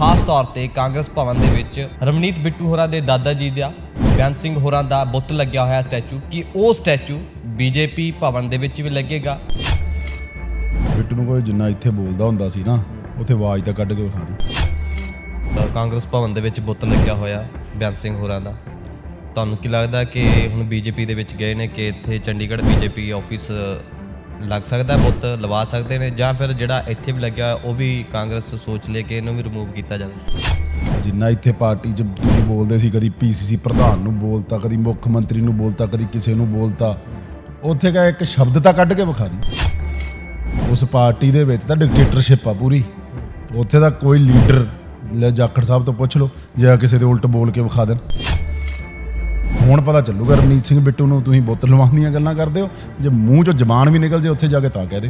ਖਾਸ ਤੌਰ ਤੇ ਕਾਂਗਰਸ ਭਵਨ ਦੇ ਵਿੱਚ ਰਮਨੀਤ ਬਿੱਟੂ ਹੋਰਾਂ ਦੇ ਦਾਦਾ ਜੀ ਦਾ ਬਿਆਨ ਸਿੰਘ ਹੋਰਾਂ ਦਾ ਬੁੱਤ ਲੱਗਿਆ ਹੋਇਆ ਸਟੈਚੂ ਕਿ ਉਹ ਸਟੈਚੂ ਬੀਜੇਪੀ ਭਵਨ ਦੇ ਵਿੱਚ ਵੀ ਲੱਗੇਗਾ। ਬਿੱਟੂ ਨੂੰ ਕੋਈ ਜਿੰਨਾ ਇੱਥੇ ਬੋਲਦਾ ਹੁੰਦਾ ਸੀ ਨਾ ਉੱਥੇ ਆਵਾਜ਼ ਤਾਂ ਕੱਢ ਕੇ ਵਿਖਾ ਦੇ। ਕਾਂਗਰਸ ਭਵਨ ਦੇ ਵਿੱਚ ਬੁੱਤ ਲੱਗਿਆ ਹੋਇਆ ਬਿਆਨ ਸਿੰਘ ਹੋਰਾਂ ਦਾ। ਤੁਹਾਨੂੰ ਕੀ ਲੱਗਦਾ ਕਿ ਹੁਣ ਬੀਜੇਪੀ ਦੇ ਵਿੱਚ ਗਏ ਨੇ ਕਿ ਇੱਥੇ ਚੰਡੀਗੜ੍ਹ ਬੀਜੇਪੀ ਆਫਿਸ ਲੱਗ ਸਕਦਾ ਬੁੱਤ ਲਵਾ ਸਕਦੇ ਨੇ ਜਾਂ ਫਿਰ ਜਿਹੜਾ ਇੱਥੇ ਵੀ ਲੱਗਿਆ ਉਹ ਵੀ ਕਾਂਗਰਸ ਸੋਚ ਲੈ ਕੇ ਇਹਨੂੰ ਵੀ ਰਿਮੂਵ ਕੀਤਾ ਜਾਵੇ। ਜਿੰਨਾ ਇੱਥੇ ਪਾਰਟੀ 'ਚ ਤੁਸੀਂ ਬੋਲਦੇ ਸੀ ਕਦੀ ਪੀਸੀਸੀ ਪ੍ਰਧਾਨ ਨੂੰ ਬੋਲਤਾ ਕਦੀ ਮੁੱਖ ਮੰਤਰੀ ਨੂੰ ਬੋਲਤਾ ਕਦੀ ਕਿਸੇ ਨੂੰ ਬੋਲਤਾ ਉੱਥੇ ਕਾ ਇੱਕ ਸ਼ਬਦ ਤਾਂ ਕੱਢ ਕੇ ਵਿਖਾ ਦੀ ਉਸ ਪਾਰਟੀ ਦੇ ਵਿੱਚ ਤਾਂ ਡਿਕਟੇਟਰਸ਼ਿਪ ਆ ਪੂਰੀ। ਉੱਥੇ ਦਾ ਕੋਈ ਲੀਡਰ ਲੈ ਜਾਖੜ ਸਾਹਿਬ ਤੋਂ ਪੁੱਛ ਲਓ ਜਾਂ ਕਿਸੇ ਦੇ ਉਲਟ ਬੋਲ ਕੇ ਵਿਖਾ ਦੇਣ। ਹੁਣ ਪਤਾ ਚੱਲੂਗਾ ਰਮਨੀਤ ਸਿੰਘ ਬਿੱਟੂ ਨੂੰ ਤੁਸੀਂ ਬੁੱਤ ਲਵਾਉਣ ਦੀਆਂ ਗੱਲਾਂ ਕਰਦੇ ਹੋ। ਜੇ ਮੂੰਹ ਚੋਂ ਜ਼ਬਾਨ ਵੀ ਨਿਕਲ ਜੇ ਉੱਥੇ ਜਾ ਕੇ ਤਾਂ ਕਹਿ ਦੇ।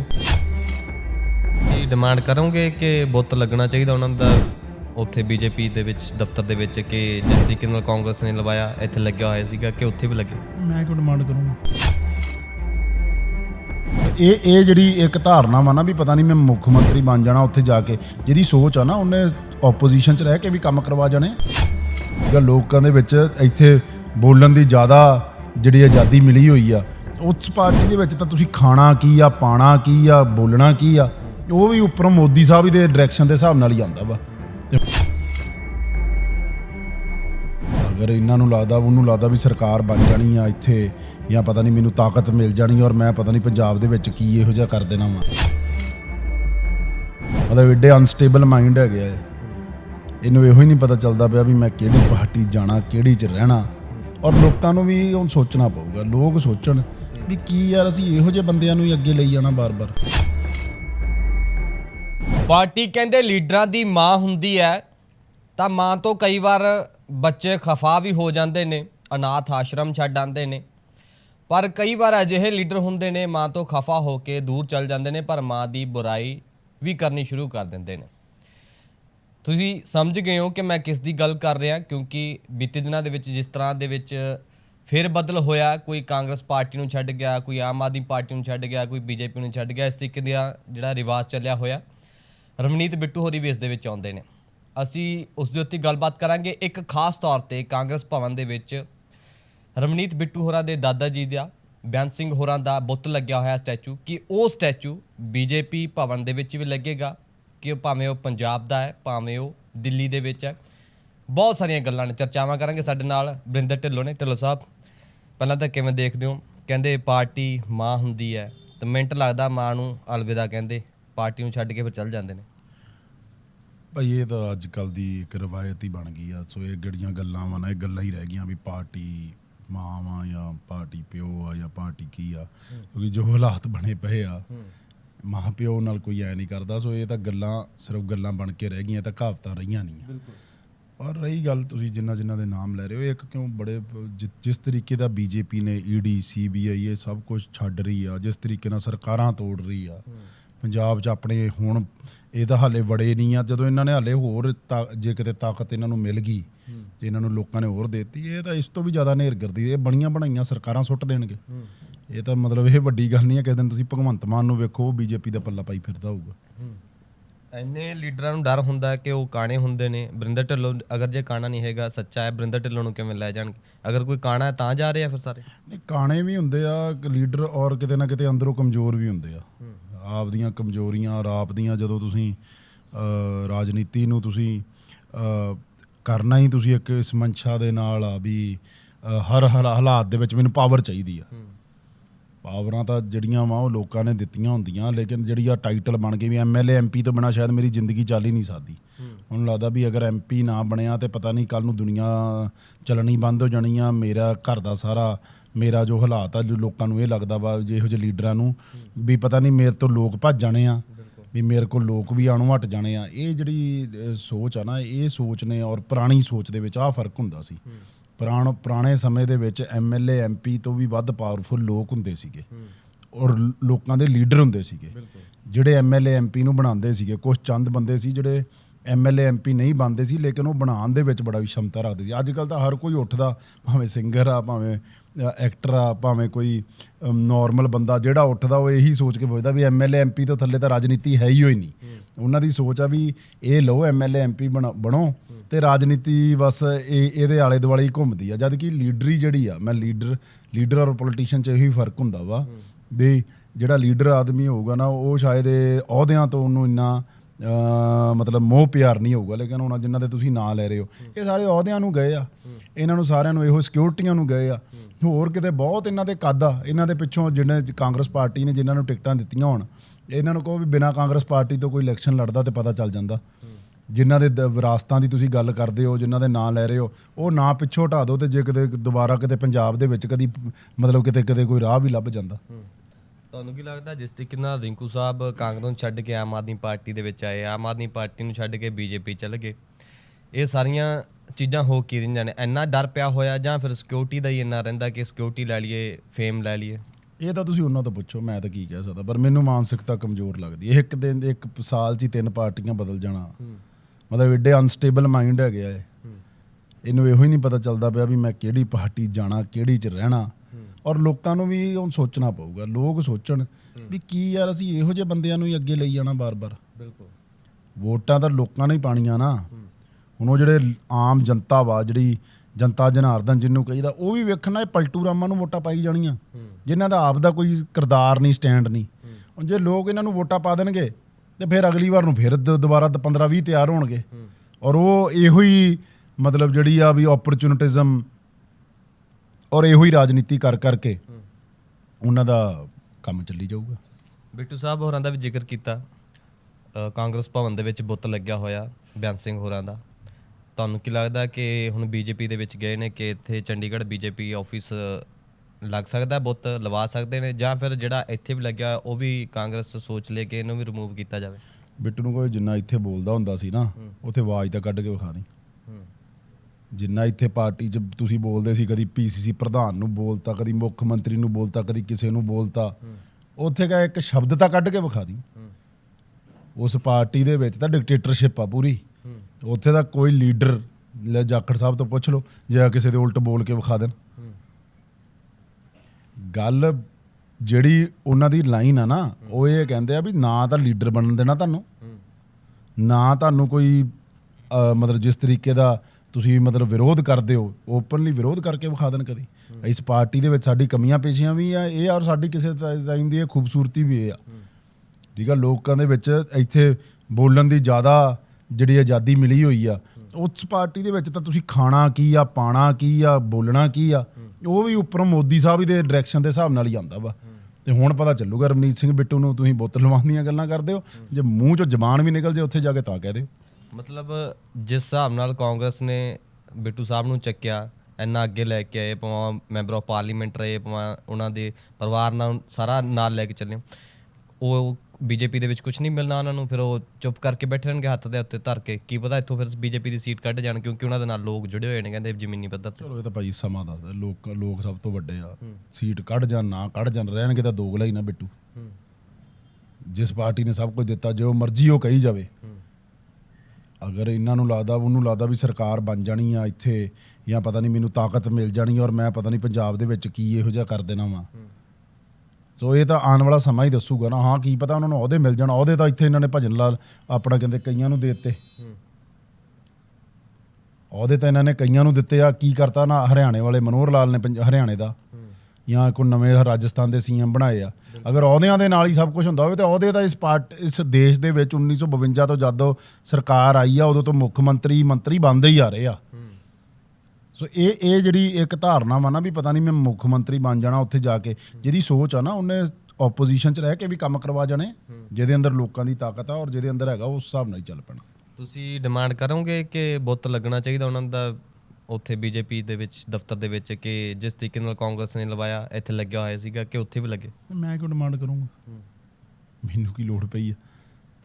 ਕੀ ਡਿਮਾਂਡ ਕਰੋਗੇ ਕਿ ਬੁੱਤ ਲੱਗਣਾ ਚਾਹੀਦਾ ਉਹਨਾਂ ਦਾ? ਉੱਥੇ ਬੀਜੇਪੀ ਦੇ ਵਿੱਚ ਦਫ਼ਤਰ ਦੇ ਵਿੱਚ ਕਿ ਜਿਸ ਤਰੀਕੇ ਨਾਲ ਕਾਂਗਰਸ ਨੇ ਲਵਾਇਆ ਇੱਥੇ ਲੱਗਿਆ ਹੋਇਆ ਸੀਗਾ ਕਿ ਉੱਥੇ ਵੀ ਲੱਗੇ? ਮੈਂ ਕਿਉਂ ਡਿਮਾਂਡ ਕਰੂੰਗਾ? ਇਹ ਇਹ ਜਿਹੜੀ ਇੱਕ ਧਾਰਨਾ ਵਾ ਨਾ ਵੀ ਪਤਾ ਨਹੀਂ ਮੈਂ ਮੁੱਖ ਮੰਤਰੀ ਬਣ ਜਾਣਾ ਉੱਥੇ ਜਾ ਕੇ ਜਿਹਦੀ ਸੋਚ ਆ ਨਾ ਉਹਨੇ ਆਪੋਜੀਸ਼ਨ 'ਚ ਰਹਿ ਕੇ ਵੀ ਕੰਮ ਕਰਵਾ ਜਾਣੇ। ਜਿਹੜਾ ਲੋਕਾਂ ਦੇ ਵਿੱਚ ਇੱਥੇ ਬੋਲਣ ਦੀ ਜ਼ਿਆਦਾ ਜਿਹੜੀ ਆਜ਼ਾਦੀ ਮਿਲੀ ਹੋਈ ਆ, ਉਸ ਪਾਰਟੀ ਦੇ ਵਿੱਚ ਤਾਂ ਤੁਸੀਂ ਖਾਣਾ ਕੀ ਆ, ਪਾਣਾ ਕੀ ਆ, ਬੋਲਣਾ ਕੀ ਆ, ਉਹ ਵੀ ਉੱਪਰੋਂ ਮੋਦੀ ਸਾਹਿਬ ਦੇ ਡਾਇਰੈਕਸ਼ਨ ਦੇ ਹਿਸਾਬ ਨਾਲ ਹੀ ਆਉਂਦਾ ਵਾ। ਅਗਰ ਇਹਨਾਂ ਨੂੰ ਲੱਗਦਾ, ਉਹਨੂੰ ਲੱਗਦਾ ਵੀ ਸਰਕਾਰ ਬਣ ਜਾਣੀ ਆ ਇੱਥੇ, ਜਾਂ ਪਤਾ ਨਹੀਂ ਮੈਨੂੰ ਤਾਕਤ ਮਿਲ ਜਾਣੀ ਔਰ ਮੈਂ ਪਤਾ ਨਹੀਂ ਪੰਜਾਬ ਦੇ ਵਿੱਚ ਕੀ ਇਹੋ ਜਿਹਾ ਕਰ ਦੇਣਾ ਵਾ। ਮਤਲਬ ਏਡੇ ਅਨਸਟੇਬਲ ਮਾਈਂਡ ਹੈਗੇ ਆ ਇਹਨੂੰ ਇਹੋ ਹੀ ਨਹੀਂ ਪਤਾ ਚੱਲਦਾ ਪਿਆ ਵੀ ਮੈਂ ਕਿਹੜੀ ਪਾਰਟੀ ਜਾਣਾ, ਕਿਹੜੀ 'ਚ ਰਹਿਣਾ। ਔਰ ਲੋਕਾਂ ਨੂੰ ਵੀ ਹੁਣ ਸੋਚਣਾ ਪਊਗਾ, ਲੋਕ ਸੋਚਣ ਵੀ ਕੀ ਯਾਰ ਅਸੀਂ ਇਹੋ ਜਿਹੇ ਬੰਦਿਆਂ ਨੂੰ ਹੀ ਅੱਗੇ ਲਈ ਜਾਣਾ ਬਾਰ-ਬਾਰ। ਪਾਰਟੀ ਕਹਿੰਦੇ ਲੀਡਰਾਂ ਦੀ ਮਾਂ ਹੁੰਦੀ ਹੈ, ਤਾਂ ਮਾਂ ਤੋਂ ਕਈ ਵਾਰ ਬੱਚੇ ਖਫਾ ਵੀ ਹੋ ਜਾਂਦੇ ਨੇ, ਅਨਾਥ ਆਸ਼ਰਮ ਛੱਡ ਆਉਂਦੇ ਨੇ। ਪਰ ਕਈ ਵਾਰ ਅਜਿਹੇ ਲੀਡਰ ਹੁੰਦੇ ਨੇ, ਮਾਂ ਤੋਂ ਖਫਾ ਹੋ ਕੇ ਦੂਰ ਚੱਲ ਜਾਂਦੇ ਨੇ, ਪਰ ਮਾਂ ਦੀ ਬੁਰਾਈ ਵੀ ਕਰਨੀ ਸ਼ੁਰੂ ਕਰ ਦਿੰਦੇ ਨੇ। ਤੁਸੀਂ ਸਮਝ ਗਏ ਹੋ ਕਿ ਮੈਂ ਕਿਸ ਦੀ ਗੱਲ ਕਰ ਰਿਹਾ, ਕਿਉਂਕਿ ਬੀਤੇ ਦਿਨਾਂ ਦੇ ਵਿੱਚ ਜਿਸ ਤਰ੍ਹਾਂ ਦੇ ਵਿੱਚ ਫਿਰ ਬਦਲ ਹੋਇਆ, ਕੋਈ ਕਾਂਗਰਸ ਪਾਰਟੀ ਨੂੰ ਛੱਡ ਗਿਆ, ਕੋਈ ਆਮ ਆਦਮੀ ਪਾਰਟੀ ਨੂੰ ਛੱਡ ਗਿਆ, ਕੋਈ ਬੀਜੇਪੀ ਨੂੰ ਛੱਡ ਗਿਆ, ਇਸ ਤਰੀਕੇ ਦਾ ਜਿਹੜਾ ਰਿਵਾਜ ਚੱਲਿਆ ਹੋਇਆ, ਰਮਨੀਤ ਬਿੱਟੂ ਹੋਰੀ ਵੀ ਇਸ ਦੇ ਵਿੱਚ ਆਉਂਦੇ ਨੇ। ਅਸੀਂ ਉਸ ਦੇ ਉੱਤੇ ਗੱਲਬਾਤ ਕਰਾਂਗੇ। ਇੱਕ ਖਾਸ ਤੌਰ ਤੇ ਕਾਂਗਰਸ ਭਵਨ ਦੇ ਵਿੱਚ ਰਮਨੀਤ ਬਿੱਟੂ ਹੋਰਾਂ ਦੇ ਦਾਦਾ ਜੀ ਦਾ ਬਿਆਨ ਸਿੰਘ ਹੋਰਾਂ ਦਾ ਬੁੱਤ ਲੱਗਿਆ ਹੋਇਆ ਸਟੈਚੂ, ਕਿ ਉਹ ਸਟੈਚੂ ਬੀਜੇਪੀ ਭਵਨ ਦੇ ਵਿੱਚ ਵੀ ਲੱਗੇਗਾ ਕਿ ਉਹ ਭਾਵੇਂ ਉਹ ਪੰਜਾਬ ਦਾ ਹੈ ਭਾਵੇਂ ਉਹ ਦਿੱਲੀ ਦੇ ਵਿੱਚ ਹੈ। ਬਹੁਤ ਸਾਰੀਆਂ ਗੱਲਾਂ ਨੇ ਚਰਚਾਵਾਂ ਕਰਾਂਗੇ ਸਾਡੇ ਨਾਲ ਬਰਿੰਦਰ ਢਿੱਲੋਂ ਨੇ। ਢਿੱਲੋਂ ਸਾਹਿਬ ਪਹਿਲਾਂ ਤਾਂ ਕਿਵੇਂ ਦੇਖਦੇ ਹੋ? ਕਹਿੰਦੇ ਪਾਰਟੀ ਮਾਂ ਹੁੰਦੀ ਹੈ ਤੇ ਮਿੰਟ ਲੱਗਦਾ ਮਾਂ ਨੂੰ ਅਲਵਿਦਾ ਕਹਿੰਦੇ ਪਾਰਟੀ ਨੂੰ ਛੱਡ ਕੇ ਫਿਰ ਚੱਲ ਜਾਂਦੇ ਨੇ। ਭਾਈ ਇਹ ਤਾਂ ਅੱਜ ਕੱਲ ਦੀ ਇੱਕ ਰਵਾਇਤ ਹੀ ਬਣ ਗਈ ਆ। ਸੋ ਇਹ ਗੜੀਆਂ ਗੱਲਾਂ ਵਾ ਨਾ ਇਹ ਗੱਲਾਂ ਹੀ ਰਹਿ ਗਈਆਂ ਵੀ ਪਾਰਟੀ ਮਾਂ ਵਾ ਜਾਂ ਪਾਰਟੀ ਪਿਓ ਆ ਜਾਂ ਪਾਰਟੀ ਕੀ ਆ। ਕਿਉਂਕਿ ਜੋ ਹਾਲਾਤ ਬਣੇ ਪਏ ਆ ਮਾਂ ਪਿਓ ਨਾਲ ਕੋਈ ਐ ਨਹੀਂ ਕਰਦਾ ਸੋ ਇਹ ਤਾਂ ਗੱਲਾਂ ਸਿਰਫ ਗੱਲਾਂ ਬਣ ਕੇ ਰਹਿ ਗਈਆਂ ਤਾਂ ਕਹਾਵਤਾਂ ਰਹੀਆਂ ਨਹੀਂ ਔਰ ਰਹੀ ਗੱਲ ਤੁਸੀਂ ਜਿੰਨਾ ਜਿੰਨਾ ਦੇ ਨਾਮ ਲੈ ਰਹੇ ਹੋ ਇੱਕ ਕਿਉਂ ਬੜੇ ਜਿਸ ਤਰੀਕੇ ਦਾ ਬੀਜੇਪੀ ਨੇ ਈਡੀ ਸੀਬੀਆਈ ਇਹ ਸਭ ਕੁਝ ਛੱਡ ਰਹੀ ਆ ਜਿਸ ਤਰੀਕੇ ਨਾਲ ਸਰਕਾਰਾਂ ਤੋੜ ਰਹੀ ਆ। ਪੰਜਾਬ 'ਚ ਆਪਣੇ ਹੁਣ ਇਹ ਤਾਂ ਹਾਲੇ ਵੜੇ ਨਹੀਂ ਆ ਜਦੋਂ ਇਹਨਾਂ ਨੇ ਹਾਲੇ ਹੋਰ ਜੇ ਕਿਤੇ ਤਾਕਤ ਇਹਨਾਂ ਨੂੰ ਮਿਲ ਗਈ ਜੇ ਇਹਨਾਂ ਨੂੰ ਲੋਕਾਂ ਨੇ ਹੋਰ ਦੇਤੀ ਇਹ ਤਾਂ ਇਸ ਤੋਂ ਵੀ ਜ਼ਿਆਦਾ ਨੇਰਗਰਦੀ ਇਹ ਬਣੀਆਂ ਬਣਾਈਆਂ ਸਰਕਾਰਾਂ ਸੁੱਟ ਦੇਣਗੇ। ਇਹ ਤਾਂ ਮਤਲਬ ਇਹ ਵੱਡੀ ਗੱਲ ਨਹੀਂ ਹੈ ਕਿਸੇ ਦਿਨ ਤੁਸੀਂ ਭਗਵੰਤ ਮਾਨ ਨੂੰ ਵੇਖੋ ਉਹ ਬੀਜੇਪੀ ਦਾ ਪੱਲਾ ਪਾਈ ਫਿਰਦਾ ਹੋਊਗਾ। ਇੰਨੇ ਲੀਡਰਾਂ ਨੂੰ ਡਰ ਹੁੰਦਾ ਕਿ ਉਹ ਕਾਣੇ ਹੁੰਦੇ ਨੇ। ਬਰਿੰਦਰ ਢਿੱਲੋਂ ਅਗਰ ਜੇ ਕਾਣਾ ਨਹੀਂ ਹੈਗਾ ਸੱਚਾ ਹੈ ਬਰਿੰਦਰ ਢਿੱਲੋਂ ਨੂੰ ਕਿਵੇਂ ਲੈ ਜਾਣਗੇ? ਅਗਰ ਕੋਈ ਕਾਣਾ ਹੈ ਤਾਂ ਜਾ ਰਹੇ ਆ ਫਿਰ ਸਾਰੇ। ਨਹੀਂ ਕਾਣੇ ਵੀ ਹੁੰਦੇ ਆ ਲੀਡਰ ਔਰ ਕਿਤੇ ਨਾ ਕਿਤੇ ਅੰਦਰੋਂ ਕਮਜ਼ੋਰ ਵੀ ਹੁੰਦੇ ਆ। ਆਪ ਦੀਆਂ ਕਮਜ਼ੋਰੀਆਂ ਔਰ ਆਪ ਦੀਆਂ ਜਦੋਂ ਤੁਸੀਂ ਰਾਜਨੀਤੀ ਨੂੰ ਤੁਸੀਂ ਕਰਨਾ ਹੀ ਤੁਸੀਂ ਇੱਕ ਇਸ ਮਨਸ਼ਾ ਦੇ ਨਾਲ ਆ ਵੀ ਹਰ ਹਾਲਾਤ ਦੇ ਵਿੱਚ ਮੈਨੂੰ ਪਾਵਰ ਚਾਹੀਦੀ ਆ। ਪਾਵਰਾਂ ਤਾਂ ਜਿਹੜੀਆਂ ਵਾ ਉਹ ਲੋਕਾਂ ਨੇ ਦਿੱਤੀਆਂ ਹੁੰਦੀਆਂ, ਲੇਕਿਨ ਜਿਹੜੀ ਆ ਟਾਈਟਲ ਬਣ ਗਈ ਵੀ ਐਮਐਲਏ ਐਮਪੀ ਤੋਂ ਬਿਨਾ ਸ਼ਾਇਦ ਮੇਰੀ ਜ਼ਿੰਦਗੀ ਚੱਲ ਹੀ ਨਹੀਂ ਸਕਦੀ। ਹੁਣ ਲੱਗਦਾ ਵੀ ਅਗਰ ਐਮਪੀ ਨਾ ਬਣਿਆ ਤੇ ਪਤਾ ਨਹੀਂ ਕੱਲ ਨੂੰ ਦੁਨੀਆ ਚੱਲਣੀ ਬੰਦ ਹੋ ਜਾਣੀ ਆ, ਮੇਰਾ ਘਰ ਦਾ ਸਾਰਾ, ਮੇਰਾ ਜੋ ਹਾਲਾਤ ਆ, ਜੋ ਲੋਕਾਂ ਨੂੰ ਇਹ ਲੱਗਦਾ ਵਾ ਜਿਹੋ ਜਿਹੇ ਲੀਡਰਾਂ ਨੂੰ ਵੀ ਪਤਾ ਨਹੀਂ ਮੇਰੇ ਤੋਂ ਲੋਕ ਭੱਜ ਜਾਣੇ ਆ, ਵੀ ਮੇਰੇ ਕੋਲ ਲੋਕ ਵੀ ਆਣੋਂ ਹਟ ਜਾਣੇ ਆ, ਇਹ ਜਿਹੜੀ ਸੋਚ ਆ ਨਾ, ਇਹ ਸੋਚ ਨੇ ਔਰ ਪੁਰਾਣੀ ਸੋਚ ਦੇ ਵਿੱਚ ਆਹ ਫ਼ਰਕ ਹੁੰਦਾ ਸੀ। ਪੁਰਾਣ ਪੁਰਾਣੇ ਸਮੇਂ ਦੇ ਵਿੱਚ ਐਮਐਲਏ ਐਮਪੀ ਤੋਂ ਵੀ ਵੱਧ ਪਾਵਰਫੁਲ ਲੋਕ ਹੁੰਦੇ ਸੀਗੇ। ਔਰ ਲੋਕਾਂ ਦੇ ਲੀਡਰ ਹੁੰਦੇ ਸੀਗੇ। ਜਿਹੜੇ ਐਮਐਲਏ ਐਮਪੀ ਨੂੰ ਬਣਾਉਂਦੇ ਸੀਗੇ ਕੁਝ ਚੰਦ ਬੰਦੇ ਸੀ ਜਿਹੜੇ ਐਮਐਲਏ ਐਮਪੀ ਨਹੀਂ ਬਣਦੇ ਸੀ ਲੇਕਿਨ ਉਹ ਬਣਾਉਣ ਦੇ ਵਿੱਚ ਬੜਾ ਵੀ ਸ਼ਮਤਾ ਰੱਖਦੇ ਸੀ। ਅੱਜ ਕੱਲ ਤਾਂ ਹਰ ਕੋਈ ਉੱਠਦਾ ਭਾਵੇਂ ਸਿੰਗਰ ਆ ਭਾਵੇਂ ਐਕਟਰ ਆ ਭਾਵੇਂ ਕੋਈ ਨਾਰਮਲ ਬੰਦਾ ਜਿਹੜਾ ਉੱਠਦਾ ਉਹ ਇਹੀ ਸੋਚ ਕੇ ਪੁੱਛਦਾ ਵੀ ਐਮਐਲਏ ਐਮਪੀ ਤੋਂ ਥੱਲੇ ਤਾਂ ਰਾਜਨੀਤੀ ਹੈ ਹੀ ਹੋਈ ਨਹੀਂ। ਉਹਨਾਂ ਦੀ ਸੋਚ ਆ ਵੀ ਇਹ ਲਓ ਐਮਐਲਏ ਐਮਪੀ ਬਣੋ ਤੇ ਰਾਜਨੀਤੀ ਬਸ ਇਹ, ਇਹਦੇ ਆਲੇ ਦੁਆਲੇ ਹੀ ਘੁੰਮਦੀ ਆ। ਜਦ ਕਿ ਲੀਡਰੀ ਜਿਹੜੀ ਆ, ਮੈਂ ਲੀਡਰ ਲੀਡਰ ਔਰ ਪੋਲੀਟੀਸ਼ੀਅਨ ਚ ਇਹੀ ਫ਼ਰਕ ਹੁੰਦਾ ਵਾ ਵੀ ਜਿਹੜਾ ਲੀਡਰ ਆਦਮੀ ਹੋਊਗਾ ਨਾ, ਉਹ ਸ਼ਾਇਦ ਇਹ ਅਹੁਦਿਆਂ ਤੋਂ ਉਹਨੂੰ ਇੰਨਾ ਮਤਲਬ ਮੋਹ ਪਿਆਰ ਨਹੀਂ ਹੋਊਗਾ। ਲੇਕਿਨ ਹੁਣ ਜਿਨ੍ਹਾਂ ਦੇ ਤੁਸੀਂ ਨਾਂ ਲੈ ਰਹੇ ਹੋ, ਇਹ ਸਾਰੇ ਅਹੁਦਿਆਂ ਨੂੰ ਗਏ ਆ। ਇਹਨਾਂ ਨੂੰ ਸਾਰਿਆਂ ਨੂੰ ਇਹੋ ਸਿਕਿਉਰਿਟੀਆਂ ਨੂੰ ਗਏ ਆ। ਹੋਰ ਕਿਤੇ ਬਹੁਤ ਇਹਨਾਂ ਦੇ ਕੱਦ ਆ। ਇਹਨਾਂ ਦੇ ਪਿੱਛੋਂ ਜਿਹੜੇ ਕਾਂਗਰਸ ਪਾਰਟੀ ਨੇ ਜਿਨ੍ਹਾਂ ਨੂੰ ਟਿਕਟਾਂ ਦਿੱਤੀਆਂ ਹੋਣ, ਇਹਨਾਂ ਨੂੰ ਕਹੋ ਵੀ ਬਿਨਾਂ ਕਾਂਗਰਸ ਪਾਰਟੀ ਤੋਂ ਕੋਈ ਇਲੈਕਸ਼ਨ ਲੜਦਾ ਤੇ ਪਤਾ ਚੱਲ ਜਾਂਦਾ। ਜਿਨ੍ਹਾਂ ਦੇ ਦ- ਵਿਰਾਸਤਾਂ ਦੀ ਤੁਸੀਂ ਗੱਲ ਕਰਦੇ ਹੋ ਜਿਨ੍ਹਾਂ ਦੇ ਨਾਂ ਲੈ ਰਹੇ ਹੋ ਉਹ ਨਾਂ ਪਿੱਛੋਂ ਹਟਾ ਦਿਓ ਤੇ ਜੇ ਕਿਤੇ ਦੁਬਾਰਾ ਕਿਤੇ ਪੰਜਾਬ ਦੇ ਵਿੱਚ ਕਦੀ ਮਤਲਬ ਕਿਤੇ ਕਿਤੇ ਕੋਈ ਰਾਹ ਵੀ ਲੱਭ ਜਾਂਦਾ। ਤੁਹਾਨੂੰ ਕੀ ਲੱਗਦਾ ਜਿਸ ਤਰੀਕੇ ਨਾਲ ਰਿੰਕੂ ਸਾਹਿਬ ਕਾਂਗਰਸ ਨੂੰ ਛੱਡ ਕੇ ਆਮ ਆਦਮੀ ਪਾਰਟੀ ਦੇ ਵਿੱਚ ਆਏ ਆਮ ਆਦਮੀ ਪਾਰਟੀ ਨੂੰ ਛੱਡ ਕੇ ਬੀਜੇਪੀ ਚਲੇ ਗਏ ਇਹ ਸਾਰੀਆਂ ਚੀਜ਼ਾਂ ਹੋ ਕੀ ਰਹੀਆਂ ਨੇ? ਇੰਨਾ ਡਰ ਪਿਆ ਹੋਇਆ ਜਾਂ ਫਿਰ ਸਿਕਿਉਰਿਟੀ ਦਾ ਹੀ ਇੰਨਾ ਰਹਿੰਦਾ ਕਿ ਸਿਕਿਉਰਿਟੀ ਲੈ ਲਈਏ ਫੇਮ ਲੈ ਲਈਏ? ਇਹ ਤਾਂ ਤੁਸੀਂ ਉਹਨਾਂ ਤੋਂ ਪੁੱਛੋ ਮੈਂ ਤਾਂ ਕੀ ਕਹਿ ਸਕਦਾ ਪਰ ਮੈਨੂੰ ਮਾਨਸਿਕਤਾ ਕਮਜ਼ੋਰ ਲੱਗਦੀ ਹੈ। ਇੱਕ ਦਿਨ ਇੱਕ ਸਾਲ 'ਚ ਹੀ ਤਿੰਨ ਪਾਰਟੀਆਂ ਬਦਲ ਜਾਣਾ। ਮਤਲਬ ਏਡੇ ਅਨਸਟੇਬਲ ਮਾਈਂਡ ਹੈਗੇ ਆ ਇਹ। ਇਹਨੂੰ ਇਹੋ ਹੀ ਨਹੀਂ ਪਤਾ ਚੱਲਦਾ ਪਿਆ ਵੀ ਮੈਂ ਕਿਹੜੀ ਪਾਰਟੀ ਜਾਣਾ ਕਿਹੜੀ 'ਚ ਰਹਿਣਾ। ਔਰ ਲੋਕਾਂ ਨੂੰ ਵੀ ਹੁਣ ਸੋਚਣਾ ਪਊਗਾ ਲੋਕ ਸੋਚਣ ਵੀ ਕੀ ਯਾਰ ਅਸੀਂ ਇਹੋ ਜਿਹੇ ਬੰਦਿਆਂ ਨੂੰ ਹੀ ਅੱਗੇ ਲਈ ਜਾਣਾ ਬਾਰ-ਬਾਰ। ਬਿਲਕੁਲ। ਵੋਟਾਂ ਤਾਂ ਲੋਕਾਂ ਨੇ ਹੀ ਪਾਣੀਆਂ ਨਾ। ਹੁਣ ਉਹ ਜਿਹੜੇ ਆਮ ਜਨਤਾ ਵਾ ਜਿਹੜੀ ਜਨਤਾ ਜਨਾਰਦਨ ਜਿਹਨੂੰ ਕਹੀਦਾ ਉਹ ਵੀ ਵੇਖਣਾ ਇਹ ਪਲਟੂ ਰਾਮਾਂ ਨੂੰ ਵੋਟਾਂ ਪਾਈ ਜਾਣੀਆਂ। ਜਿਨ੍ਹਾਂ ਦਾ ਆਪ ਦਾ ਕੋਈ ਕਿਰਦਾਰ ਨਹੀਂ ਸਟੈਂਡ ਨਹੀਂ। ਹੁਣ ਜੇ ਲੋਕ ਇਹਨਾਂ ਨੂੰ ਵੋਟਾਂ ਪਾ ਦੇਣਗੇ ਤੇ ਫਿਰ ਅਗਲੀ ਵਾਰ ਨੂੰ ਫਿਰ ਦ- ਦੁਬਾਰਾ 15 20 ਤਿਆਰ ਹੋਣਗੇ। ਔਰ ਉਹ ਇਹੋ ਹੀ ਮਤਲਬ ਜਿਹੜੀ ਆ ਵੀ ਓਪਰਚੁਨਿਟਿਜ਼ਮ ਔਰ ਇਹੋ ਹੀ ਰਾਜਨੀਤੀ ਕਰ ਕਰਕੇ ਉਹਨਾਂ ਦਾ ਕੰਮ ਚੱਲੀ ਜਾਊਗਾ। ਬਿੱਟੂ ਸਾਹਿਬ ਹੋਰਾਂ ਦਾ ਵੀ ਜ਼ਿਕਰ ਕੀਤਾ। ਅ, ਕਾਂਗਰਸ ਭਵਨ ਦੇ ਵਿੱਚ ਬੁੱਤ ਲੱਗਿਆ ਹੋਇਆ ਬਿਆਨ ਸਿੰਘ ਹੋਰਾਂ ਦਾ। ਤੁਹਾਨੂੰ ਕੀ ਲੱਗਦਾ ਕਿ ਹੁਣ ਬੀਜੇਪੀ ਦੇ ਵਿੱਚ ਗਏ ਨੇ ਕਿ ਇੱਥੇ ਚੰਡੀਗੜ੍ਹ ਬੀਜੇਪੀ ਆਫਿਸ ਲੱਗ ਸਕਦਾ ਬੁੱਤ ਲਵਾ ਸਕਦੇ ਨੇ ਜਾਂ ਫਿਰ ਜਿਹੜਾ ਇੱਥੇ ਵੀ ਲੱਗਿਆ ਉਹ ਵੀ ਕਾਂਗਰਸ ਸੋਚ ਲੇ ਕਿ ਇਹਨੂੰ ਵੀ ਰਿਮੂਵ ਕੀਤਾ ਜਾਵੇ? ਬਿੱਟੂ ਨੂੰ ਕੋਈ ਜਿੰਨਾ ਇੱਥੇ ਬੋਲਦਾ ਹੁੰਦਾ ਸੀ ਨਾ ਉੱਥੇ ਆਵਾਜ਼ ਤਾਂ ਕੱਢ ਕੇ ਵਿਖਾ ਦੇ ਜਿੰਨਾ ਇੱਥੇ ਪਾਰਟੀ 'ਚ ਤੁਸੀਂ ਬੋਲਦੇ ਸੀ ਕਦੀ ਪੀਸੀਸੀ ਪ੍ਰਧਾਨ ਨੂੰ ਬੋਲਤਾ ਕਦੀ ਮੁੱਖ ਮੰਤਰੀ ਨੂੰ ਬੋਲਤਾ ਕਦੀ ਕਿਸੇ ਨੂੰ ਬੋਲਤਾ ਉੱਥੇ ਕਾ ਇੱਕ ਸ਼ਬਦ ਤਾਂ ਕੱਢ ਕੇ ਵਿਖਾ ਦੀ ਉਸ ਪਾਰਟੀ ਦੇ ਵਿੱਚ ਤਾਂ ਡਿਕਟੇਟਰਸ਼ਿਪ ਆ ਪੂਰੀ। ਉੱਥੇ ਦਾ ਕੋਈ ਲੀਡਰ ਲੈ ਜਾਖੜ ਸਾਹਿਬ ਤੋਂ ਪੁੱਛ ਲਓ ਜੇ ਕਿਸੇ ਦੇ ਉਲਟ ਬੋਲ ਕੇ ਵਿਖਾ ਦੇਣ। ਗੱਲ ਜਿਹੜੀ ਉਹਨਾਂ ਦੀ ਲਾਈਨ ਆ ਨਾ, ਉਹ ਇਹ ਕਹਿੰਦੇ ਆ ਵੀ ਨਾ ਤਾਂ ਲੀਡਰ ਬਣਨ ਦੇਣਾ ਤੁਹਾਨੂੰ। ਨਾ ਤੁਹਾਨੂੰ ਕੋਈ ਮਤਲਬ ਜਿਸ ਤਰੀਕੇ ਦਾ ਤੁਸੀਂ ਮਤਲਬ ਵਿਰੋਧ ਕਰਦੇ ਹੋ, ਓਪਨਲੀ ਵਿਰੋਧ ਕਰਕੇ ਵਿਖਾ ਦੇਣ ਕਦੀ। ਇਸ ਪਾਰਟੀ ਦੇ ਵਿੱਚ ਸਾਡੀ ਕਮੀਆਂ ਪੇਸ਼ੀਆਂ ਵੀ ਆ, ਇਹ ਔਰ ਸਾਡੀ ਕਿਸੇ ਟਾਈਮ ਦੀ ਇਹ ਖੂਬਸੂਰਤੀ ਵੀ ਇਹ ਆ। ਠੀਕ ਆ, ਲੋਕਾਂ ਦੇ ਵਿੱਚ ਇੱਥੇ ਬੋਲਣ ਦੀ ਜ਼ਿਆਦਾ ਜਿਹੜੀ ਆਜ਼ਾਦੀ ਮਿਲੀ ਹੋਈ ਆ ਉਸ ਪਾਰਟੀ ਦੇ ਵਿੱਚ ਤਾਂ ਤੁਸੀਂ ਖਾਣਾ ਕੀ ਆ, ਪਾਣਾ ਕੀ ਆ, ਬੋਲਣਾ ਕੀ ਆ, ਉਹ ਵੀ ਉੱਪਰੋਂ ਮੋਦੀ ਸਾਹਿਬ ਦੇ ਡਾਇਰੈਕਸ਼ਨ ਦੇ ਹਿਸਾਬ ਨਾਲ ਹੀ ਆਉਂਦਾ ਵਾ। ਤੇ ਹੁਣ ਪਤਾ ਚੱਲੂਗਾ ਰਮਨੀਤ ਸਿੰਘ ਬਿੱਟੂ ਨੂੰ ਤੁਸੀਂ ਬੋਤਲ ਲਵਾਉਣ ਦੀਆਂ ਗੱਲਾਂ ਕਰਦੇ ਹੋ। ਜੇ ਮੂੰਹ ਚੋਂ ਜ਼ਬਾਨ ਵੀ ਨਿਕਲ ਜੇ ਉੱਥੇ ਜਾ ਕੇ ਤਾਂ ਕਹਿ ਦਿਓ। ਮਤਲਬ ਜਿਸ ਹਿਸਾਬ ਨਾਲ ਕਾਂਗਰਸ ਨੇ ਬਿੱਟੂ ਸਾਹਿਬ ਨੂੰ ਚੱਕਿਆ, ਇੰਨਾ ਅੱਗੇ ਲੈ ਕੇ ਆਏ, ਭਾਵੇਂ ਮੈਂਬਰ ਆਫ ਪਾਰਲੀਮੈਂਟ ਰਹੇ, ਭਾਵੇਂ ਉਹਨਾਂ ਦੇ ਪਰਿਵਾਰ ਨਾਲ ਸਾਰਾ ਨਾਲ ਲੈ ਕੇ ਚੱਲੇ। ਉਹ ਬੀਜੇਪੀ ਦੇ ਵਿੱਚ ਕੁਝ ਨਹੀਂ ਮਿਲਣਾ ਉਹਨਾਂ ਨੂੰ ਫਿਰ ਉਹ ਚੁੱਪ ਕਰਕੇ ਬੈਠੇ ਰਹਿਣਗੇ ਹੱਥ ਦੇ ਉੱਤੇ ਧਰ ਕੇ। ਕੀ ਪਤਾ ਇੱਥੋਂ ਫਿਰ ਬੀਜੇਪੀ ਦੀ ਸੀਟ ਕੱਢ ਜਾਣ ਕਿਉਂਕਿ ਉਹਨਾਂ ਦੇ ਨਾਲ ਲੋਕ ਜੁੜੇ ਹੋਏ ਨੇ ਕਹਿੰਦੇ ਜ਼ਮੀਨੀ ਪੱਧਰ ਤੇ। ਚਲੋ ਇਹ ਤਾਂ ਭਾਈ ਸਮਾਂ ਦੱਸਦਾ ਲੋਕ ਲੋਕ ਸਭ ਤੋਂ ਵੱਡੇ ਆ। ਸੀਟ ਕੱਢ ਜਾਣ ਨਾ ਕੱਢ ਜਾਣ ਰਹਿਣਗੇ ਤਾਂ ਦੋਗਲਾ ਹੀ ਨਾ ਬਿੱਟੂ। ਜਿਸ ਪਾਰਟੀ ਨੇ ਸਭ ਕੁਝ ਦਿੱਤਾ ਜੋ ਮਰਜ਼ੀ ਉਹ ਕਹੀ ਜਾਵੇ। ਅਗਰ ਇਹਨਾਂ ਨੂੰ ਲੱਗਦਾ ਉਹਨੂੰ ਲੱਗਦਾ ਵੀ ਸਰਕਾਰ ਬਣ ਜਾਣੀ ਆ ਇੱਥੇ ਜਾਂ ਪਤਾ ਨਹੀਂ ਮੈਨੂੰ ਤਾਕਤ ਮਿਲ ਜਾਣੀ ਔਰ ਮੈਂ ਪਤਾ ਨਹੀਂ ਪੰਜਾਬ ਦੇ ਵਿੱਚ ਕੀ ਇਹੋ ਜਿਹਾ ਕਰ ਦੇਣਾ ਵਾ। ਸੋ ਇਹ ਤਾਂ ਆਉਣ ਵਾਲਾ ਸਮਾਂ ਹੀ ਦੱਸੂਗਾ ਨਾ ਹਾਂ ਕੀ ਪਤਾ ਉਹਨਾਂ ਨੂੰ ਅਹੁਦੇ ਮਿਲ ਜਾਣ ਅਹੁਦੇ ਤਾਂ ਇੱਥੇ ਇਹਨਾਂ ਨੇ ਭਜਨ ਲਾਲ ਆਪਣਾ ਕਹਿੰਦੇ ਕਈਆਂ ਨੂੰ ਦੇ ਦਿੱਤੇ। ਅਹੁਦੇ ਤਾਂ ਇਹਨਾਂ ਨੇ ਕਈਆਂ ਨੂੰ ਦਿੱਤੇ ਆ ਕੀ ਕਰਤਾ ਨਾ ਹਰਿਆਣੇ ਵਾਲੇ ਮਨੋਹਰ ਲਾਲ ਨੇ ਪੰਜ- ਹਰਿਆਣੇ ਦਾ। ਜਾਂ ਕੋਈ ਨਵੇਂ ਰਾਜਸਥਾਨ ਦੇ ਸੀਐਮ ਬਣਾਏ ਆ। ਅਗਰ ਅਹੁਦਿਆਂ ਦੇ ਨਾਲ ਹੀ ਸਭ ਕੁਝ ਹੁੰਦਾ ਹੋਵੇ ਤੇ ਅਹੁਦੇ ਤਾਂ ਇਸ ਪਾਰਟ ਇਸ ਦੇਸ਼ ਦੇ ਵਿੱਚ 1952 ਤੋਂ ਜਦੋਂ ਸਰਕਾਰ ਆਈ ਆ ਉਦੋਂ ਤੋਂ ਮੁੱਖ ਮੰਤਰੀ ਮੰਤਰੀ ਬਣਦੇ ਹੀ ਆ ਰਹੇ ਆ। ਸੋ ਇਹ ਇਹ ਜਿਹੜੀ ਇੱਕ ਧਾਰਨਾ ਵਾ ਨਾ ਵੀ ਪਤਾ ਨਹੀਂ ਮੈਂ ਮੁੱਖ ਮੰਤਰੀ ਬਣ ਜਾਣਾ ਉੱਥੇ ਜਾ ਕੇ ਜਿਹਦੀ ਸੋਚ ਆ ਨਾ ਉਹਨੇ ਆਪੋਜੀਸ਼ਨ 'ਚ ਰਹਿ ਕੇ ਵੀ ਕੰਮ ਕਰਵਾ ਜਾਣੇ ਜਿਹਦੇ ਅੰਦਰ ਲੋਕਾਂ ਦੀ ਤਾਕਤ ਆ ਔਰ ਜਿਹਦੇ ਅੰਦਰ ਹੈਗਾ ਉਸ ਹਿਸਾਬ ਨਾਲ ਹੀ ਚੱਲ ਪੈਣਾ। ਤੁਸੀਂ ਡਿਮਾਂਡ ਕਰੋਗੇ ਕਿ ਬੁੱਤ ਲੱਗਣਾ ਚਾਹੀਦਾ ਉਹਨਾਂ ਦਾ ਉੱਥੇ ਬੀਜੇਪੀ ਦੇ ਵਿੱਚ ਦਫ਼ਤਰ ਦੇ ਵਿੱਚ ਕਿ ਜਿਸ ਤਰੀਕੇ ਨਾਲ ਕਾਂਗਰਸ ਨੇ ਲਵਾਇਆ ਇੱਥੇ ਲੱਗਿਆ ਹੋਇਆ ਸੀਗਾ ਕਿ ਉੱਥੇ ਵੀ ਲੱਗੇ? ਮੈਂ ਕਿਉਂ ਡਿਮਾਂਡ ਕਰੂੰਗਾ? ਮੈਨੂੰ ਕੀ ਲੋੜ ਪਈ ਆ?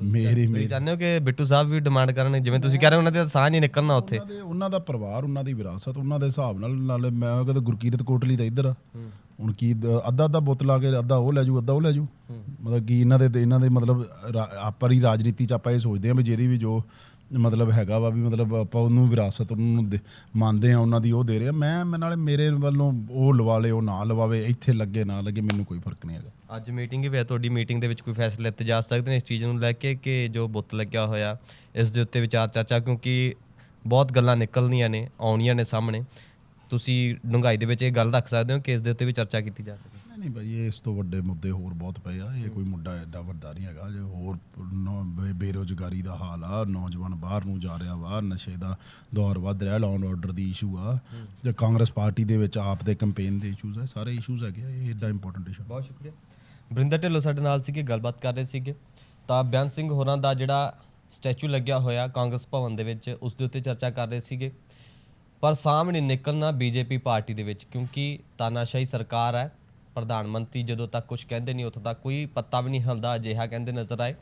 ਮੇਰੇ ਤੁਸੀਂ ਚਾਹੁੰਦੇ ਹੋ ਕਿ ਬਿੱਟੂ ਸਾਹਿਬ ਵੀ ਡਿਮਾਂਡ ਕਰਨ? ਜਿਵੇਂ ਤੁਸੀਂ ਕਹਿ ਰਹੇ ਹੋ ਉਹਨਾਂ ਦੇ ਸਾਹ ਨਹੀਂ ਨਿਕਲਣਾ ਉੱਥੇ। ਉਹਨਾਂ ਦੇ ਉਹਨਾਂ ਦਾ ਪਰਿਵਾਰ ਉਹਨਾਂ ਦੀ ਵਿਰਾਸਤ ਉਹਨਾਂ ਦੇ ਹਿਸਾਬ ਨਾਲ ਨਾਲੇ ਮੈਂ ਕਹਿੰਦਾ ਗੁਰਕੀਰਤ ਕੋਟਲੀ ਤਾਂ ਇੱਧਰ ਆ। ਹੁਣ ਕੀ ਦ- ਅੱਧਾ ਅੱਧਾ ਬੁੱਤ ਲਾ ਕੇ ਅੱਧਾ ਉਹ ਲੈ ਜੂ ਅੱਧਾ ਉਹ ਲੈ ਜੂ। ਮਤਲਬ ਕੀ ਇਹਨਾਂ ਦੇ ਇਹਨਾਂ ਦੇ ਮਤਲਬ ਰਾ- ਆਪਾਂ ਹੀ ਰਾਜਨੀਤੀ ਚ ਆਪਾਂ ਇਹ ਸੋਚਦੇ ਆ ਵੀ ਜਿਹਦੀ ਵੀ ਜੋ ਮਤਲਬ ਹੈਗਾ ਵਾ ਵੀ ਮਤਲਬ ਆਪਾਂ ਉਹਨੂੰ ਵਿਰਾਸਤ ਉਹਨੂੰ ਦੇ- ਮੰਨਦੇ ਆ ਉਹਨਾਂ ਦੀ ਉਹ ਦੇ ਰਹੇ ਆ। ਮੈਂ ਮੈਂ ਨਾਲੇ ਮੇਰੇ ਵੱਲੋਂ ਉਹ ਲਵਾ ਲੇ ਉਹ ਨਾ ਲਵਾਵੇ, ਇੱਥੇ ਲੱਗੇ, ਨਾ ਲੱਗੇ, ਮੈਨੂੰ ਕੋਈ ਫ਼ਰਕ ਨਹੀਂ ਹੈਗਾ। ਅੱਜ ਮੀਟਿੰਗ ਹੀ ਹੋਇਆ ਤੁਹਾਡੀ ਮੀਟਿੰਗ ਦੇ ਵਿੱਚ ਕੋਈ ਫੈਸਲੇ ਲਿੱਤੇ ਜਾ ਸਕਦੇ ਨੇ ਇਸ ਚੀਜ਼ ਨੂੰ ਲੈ ਕੇ ਕਿ ਜੋ ਬੁੱਤ ਲੱਗਿਆ ਹੋਇਆ, ਇਸ ਦੇ ਉੱਤੇ ਵਿਚਾਰ ਚਰਚਾ? ਕਿਉਂਕਿ ਬਹੁਤ ਗੱਲਾਂ ਨਿਕਲਣੀਆਂ ਨੇ, ਆਉਣੀਆਂ ਨੇ ਸਾਹਮਣੇ। ਤੁਸੀਂ ਡੂੰਘਾਈ ਦੇ ਵਿੱਚ ਇਹ ਗੱਲ ਰੱਖ ਸਕਦੇ ਹੋ ਕਿ ਇਸ ਦੇ ਉੱਤੇ ਵੀ ਚਰਚਾ ਕੀਤੀ ਜਾ ਸਕੇ। ਨਹੀਂ ਨਹੀਂ ਭਾਈ, ਇਹ ਇਸ ਤੋਂ ਵੱਡੇ ਮੁੱਦੇ ਹੋਰ ਬਹੁਤ ਪਏ ਆ। ਇਹ ਕੋਈ ਮੁੱਦਾ ਐਡਾ ਵੱਡਾ ਨਹੀਂ ਹੈਗਾ। ਜੇ ਹੋਰ ਨੌ- ਬੇ- ਬੇਰੁਜ਼ਗਾਰੀ ਦਾ ਹਾਲ ਆ, ਨੌਜਵਾਨ ਬਾਹਰ ਨੂੰ ਜਾ ਰਿਹਾ ਵਾ, ਨਸ਼ੇ ਦਾ ਦੌਰ ਵੱਧ ਰਿਹਾ ਲਾਅ ਐਂਡ ਆਰਡਰ ਦੀ ਇਸ਼ੂ ਆ, ਜਾਂ ਕਾਂਗਰਸ ਪਾਰਟੀ ਦੇ ਵਿੱਚ ਆਪ ਦੇ ਕੈਂਪੇਨ ਦੇ ਇਸ਼ੂਜ਼ ਆ, ਸਾਰੇ ਇਸ਼ੂਜ਼ ਹੈਗੇ ਆ, ਇਹ ਐਡਾ ਇੰਪੋਰਟੈਂਟ ਇਸ਼ੂ ਬਹੁਤ ਸ਼ੁਕਰੀਆ। ਬਰਿੰਦਰ ਢਿੱਲੋਂ ਸਾਡੇ ਨਾਲ ਸੀਗੇ, ਗੱਲਬਾਤ ਕਰ ਰਹੇ ਸੀਗੇ। ਤਾਂ ਬਿਆਨ ਸਿੰਘ ਹੋਰਾਂ ਦਾ ਜਿਹੜਾ ਸਟੈਚੂ ਲੱਗਿਆ ਹੋਇਆ ਕਾਂਗਰਸ ਭਵਨ ਦੇ ਵਿੱਚ, ਉਸ ਦੇ ਉੱਤੇ ਚਰਚਾ ਕਰ ਰਹੇ ਸੀਗੇ। ਪਰ ਸਾਹਮਣੇ ਨਿਕਲਣਾ ਬੀਜੇਪੀ ਪਾਰਟੀ ਦੇ ਵਿੱਚ, ਕਿਉਂਕਿ ਤਾਨਾਸ਼ਾਹੀ ਸਰਕਾਰ ਹੈ। ਪ੍ਰਧਾਨ ਮੰਤਰੀ ਜਦੋਂ ਤੱਕ ਕੁਝ ਕਹਿੰਦੇ ਨਹੀਂ, ਉੱਥੋਂ ਤੱਕ ਕੋਈ ਪੱਤਾ ਵੀ ਨਹੀਂ ਹਿਲਦਾ, ਅਜਿਹਾ ਕਹਿੰਦੇ ਨਜ਼ਰ ਆਏ।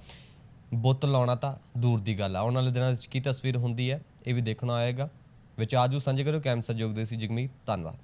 ਬੁੱਤ ਲਾਉਣਾ ਤਾਂ ਦੂਰ ਦੀ ਗੱਲ ਆ। ਆਉਣ ਵਾਲੇ ਦਿਨਾਂ ਵਿੱਚ ਕੀ ਤਸਵੀਰ ਹੁੰਦੀ ਹੈ, ਇਹ ਵੀ ਦੇਖਣਾ ਆਏਗਾ। ਵਿਚਾਰ ਆਜੂ, ਸਾਂਝੇ ਕਰੋ ਕੈਂਪ ਸਹਿਯੋਗ ਦੇ ਸੀ ਜਗਮੀਤ। ਧੰਨਵਾਦ।